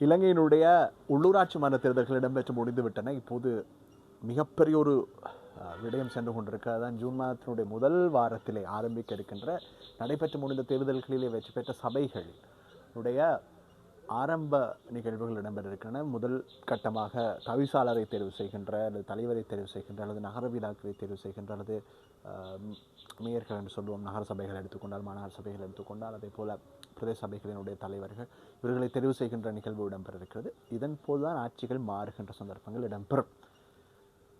இலங்கையினுடைய உள்ளூராட்சி மன்ற தேர்தல்கள் இடம்பெற்று முடிந்துவிட்டன. இப்போது மிகப்பெரிய ஒரு விடயம் சென்று கொண்டிருக்கிறது தான் ஜூன் மாதத்தினுடைய முதல் வாரத்திலே ஆரம்பிக்க இருக்கின்ற நடைபெற்று முடிந்த தேர்தல்களிலே வெற்றி பெற்ற சபைகள் உடைய ஆரம்ப நிகழ்வுகள் இடம்பெறிருக்கின்றன முதல் கட்டமாக தவிசாளரை தேர்வு செய்கின்ற அல்லது தலைவரை தேர்வு செய்கின்ற அல்லது நகர விழாக்களை தேர்வு செய்கின்ற அல்லது மேயர்கள் என்று சொல்லுவோம் நகர சபைகள் எடுத்துக்கொண்டால் மாநகர சபைகள் எடுத்துக்கொண்டால் அதே போல பிரதேச சபைகளினுடைய தலைவர்கள் இவர்களை தெரிவு செய்கின்ற நிகழ்வு இடம்பெற இருக்கிறது இதன் போதுதான் ஆட்சிகள் மாறுகின்ற சந்தர்ப்பங்கள் இடம்பெறும்.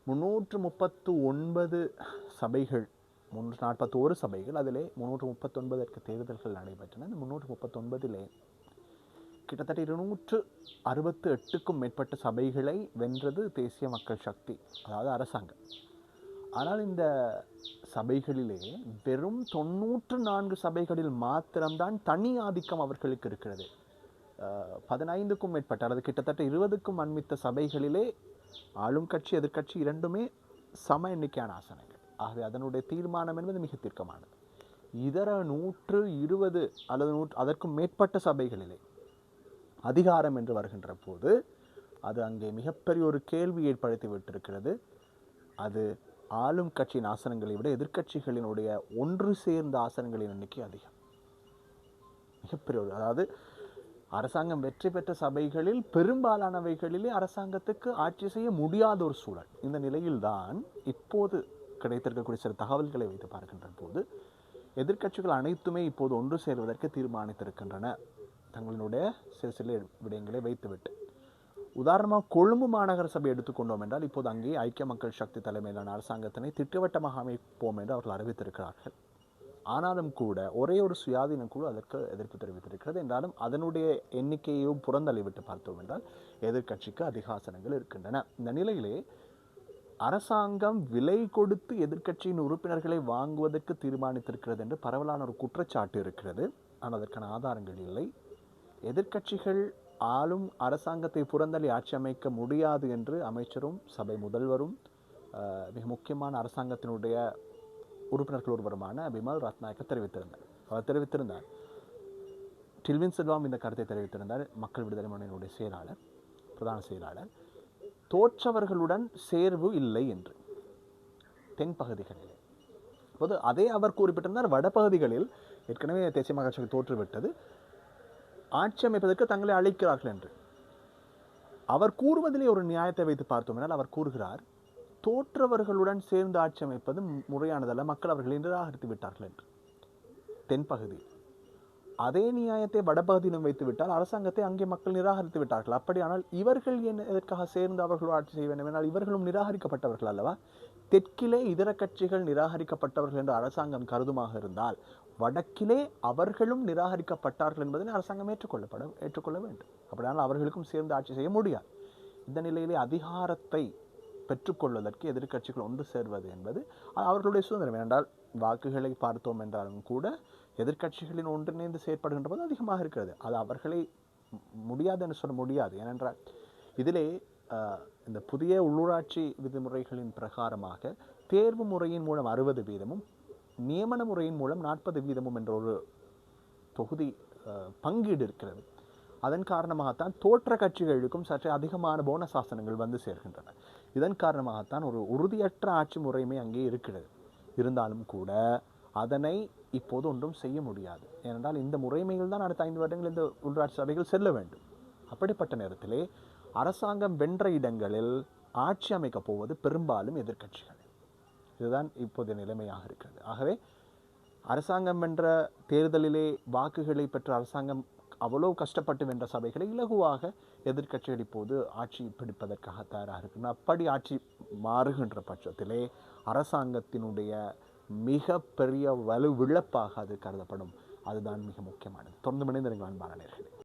முன்னூற்று முப்பத்து ஒன்பது சபைகள் முன்னூற்று நாற்பத்தி ஒரு சபைகள் அதிலே முன்னூற்று முப்பத்தொன்பதற்கு தேர்தல்கள் நடைபெற்றன. இந்த முன்னூற்று முப்பத்தொன்பதிலே கிட்டத்தட்ட இருநூற்று அறுபத்து எட்டுக்கும் மேற்பட்ட சபைகளை வென்றது தேசிய மக்கள் சக்தி அதாவது அரசாங்கம். ஆனால் இந்த சபைகளிலே வெறும் தொண்ணூற்று நான்கு சபைகளில் மாத்திரம்தான் தனி ஆதிக்கம் அவர்களுக்கு இருக்கிறது. பதினைந்துக்கும் மேற்பட்ட அல்லது கிட்டத்தட்ட இருபதுக்கும் அண்மித்த சபைகளிலே ஆளும் கட்சி எதிர்க்கட்சி இரண்டுமே சம எண்ணிக்கையான ஆசனங்கள். ஆகவே அதனுடைய தீர்மானம் என்பது மிக தீர்க்கமானது. இதர நூற்று இருபது அல்லது நூற்று அதற்கும் மேற்பட்ட சபைகளிலே அதிகாரம் என்று வருகின்ற போது அது அங்கே மிகப்பெரிய ஒரு கேள்வி ஏற்படுத்தி விட்டிருக்கிறது. அது ஆளும் கட்சியின் ஆசனங்களை விட எதிர்க்கட்சிகளினுடைய ஒன்று சேர்ந்த ஆசனங்களின் எண்ணிக்கை அதிகம். மிகப்பெரிய ஒரு அதாவது அரசாங்கம் வெற்றி பெற்ற சபைகளில் பெரும்பாலானவைகளிலே அரசாங்கத்துக்கு ஆட்சி செய்ய முடியாத ஒரு சூழல். இந்த நிலையில்தான் இப்போது கிடைத்திருக்கக்கூடிய சில தகவல்களை வைத்து பார்க்கின்ற போது எதிர்க்கட்சிகள் அனைத்துமே இப்போது ஒன்று சேர்வதற்கு தீர்மானித்திருக்கின்றன. தங்களுடைய சில சில விடயங்களை வைத்துவிட்டு. உதாரணமாக கொழும்பு மாநகர சபை எடுத்துக்கொண்டோம் என்றால் இப்போது அங்கே ஐக்கிய மக்கள் சக்தி தலைமையிலான அரசாங்கத்தினை திட்டவட்டமாக அமைப்போம் என்று அவர்கள் அறிவித்திருக்கிறார்கள். ஆனாலும் கூட ஒரே ஒரு சுயாதீன குழு அதற்கு எதிர்ப்பு தெரிவித்திருக்கிறது. என்றாலும் அதனுடைய எண்ணிக்கையையும் புறந்தள்ளிவிட்டு பார்த்தோம் என்றால் எதிர்க்கட்சிக்கு அதிகாசனங்கள் இருக்கின்றன. இந்த நிலையிலே அரசாங்கம் விலை கொடுத்து எதிர்க்கட்சியின் உறுப்பினர்களை வாங்குவதற்கு தீர்மானித்திருக்கிறது என்று பரவலான ஒரு குற்றச்சாட்டு இருக்கிறது. ஆனால் அதற்கான ஆதாரங்கள் இல்லை. எதிர்க்கட்சிகள் ஆளும் அரசாங்கத்தை புறந்தள்ளி ஆட்சி அமைக்க முடியாது என்று அமைச்சரும் சபை முதல்வரும் மிக முக்கியமான அரசாங்கத்தினுடைய உறுப்பினர்கள் ஒருவருமான பிமல் ரத்நாயக்க தெரிவித்திருந்தார். அவர் தெரிவித்திருந்தார். டில்வின் செல்வாம் இந்த கருத்தை தெரிவித்திருந்தார். மக்கள் விடுதலை முன்னணியினுடைய செயலாளர் பிரதான செயலாளர். தோற்றவர்களுடன் சேர்வு இல்லை என்று. தென் பகுதிகளில். அதே அவர் குறிப்பிட்டிருந்தார். வடபகுதிகளில் ஏற்கனவே தேசிய மகாட்சி தோற்றுவிட்டது. ஆட்சி அமைப்பதற்கு தங்களை அழைக்கிறார்கள் என்று. அவர் கூறுவதிலே ஒரு நியாயத்தை வைத்து பார்த்தோம் என்றால் அவர் கூறுகிறார் தோற்றவர்களுடன் சேர்ந்து ஆட்சி அமைப்பது முறையானதல்ல மக்கள் அவர்களை நிராகரித்து விட்டார்கள் என்று. தென்பகுதி. அதே நியாயத்தை வடபகுதியிலும் வைத்து விட்டால் அரசாங்கத்தை அங்கே மக்கள் நிராகரித்து விட்டார்கள். அப்படியானால் இவர்கள் ஏன் எதற்காக சேர்ந்து அவர்கள் ஆட்சி செய்ய வேண்டும்? என்றால் இவர்களும் நிராகரிக்கப்பட்டவர்கள் அல்லவா? தெற்கிலே இதர கட்சிகள் நிராகரிக்கப்பட்டவர்கள் என்று அரசாங்கம் கருதுமாக இருந்தால் வடக்கிலே அவர்களும் நிராகரிக்கப்பட்டார்கள் என்பதனை அரசாங்கம் ஏற்றுக்கொள்ளப்பட ஏற்றுக்கொள்ள வேண்டும். அப்படியானால் அவர்களுக்கும் சேர்ந்து ஆட்சி செய்ய முடியாது. இந்த நிலையிலே அதிகாரத்தை பெற்றுக்கொள்வதற்கு எதிர்க்கட்சிகள் ஒன்று சேர்வது என்பது அவர்களுடைய சுதந்திரம். ஏனென்றால் வாக்குகளை பார்த்தோம் என்றாலும் கூட எதிர்க்கட்சிகளின் ஒன்றிணைந்து செயற்படுகின்ற போது அதிகமாக இருக்கிறது. அது அவர்களை முடியாதுன்னு முடியாது என்று சொல்ல முடியாது. ஏனென்றால் இதிலே இந்த புதிய உள்ளூராட்சி விதிமுறைகளின் பிரகாரமாக தேர்வு முறையின் மூலம் அறுபது வீதமும் நியமன முறையின் மூலம் நாற்பது வீதமும் என்ற ஒரு தொகுதி பங்கீடு இருக்கிறது. அதன் காரணமாகத்தான் தோற்ற கட்சிகளுக்கும் சற்று அதிகமான போன சாசனங்கள் வந்து சேர்கின்றன. இதன் காரணமாகத்தான் ஒரு உறுதியற்ற ஆட்சி முறைமை அங்கே இருக்கிறது. இருந்தாலும் கூட அதனை இப்போது ஒன்றும் செய்ய முடியாது. ஏனென்றால் இந்த முறைமையில் தான் அடுத்த ஐந்து வருடங்கள் இந்த உள்ளாட்சி சபைகள் செல்ல வேண்டும். அப்படிப்பட்ட நேரத்திலே அரசாங்கம் வென்ற இடங்களில் ஆட்சி அமைக்கப் போவது பெரும்பாலும் எதிர்க்கட்சிகள். இதுதான் இப்போதைய நிலைமையாக இருக்கிறது. ஆகவே அரசாங்கம் வென்ற தேர்தலிலே வாக்குகளை பெற்ற அரசாங்கம் அவ்வளோ கஷ்டப்பட்டு வென்ற சபைகளை இலகுவாக எதிர்க்கட்சிகள் இப்போது ஆட்சி பிடிப்பதற்காக தயாராக இருக்கின்றன. அப்படி ஆட்சி மாறுகின்ற பட்சத்திலே அரசாங்கத்தினுடைய மிக பெரிய வலுவிழப்பாக அது கருதப்படும். அதுதான் மிக முக்கியமானது. தொடர்ந்து மனிதர்கள் அன்பான நேர்களே.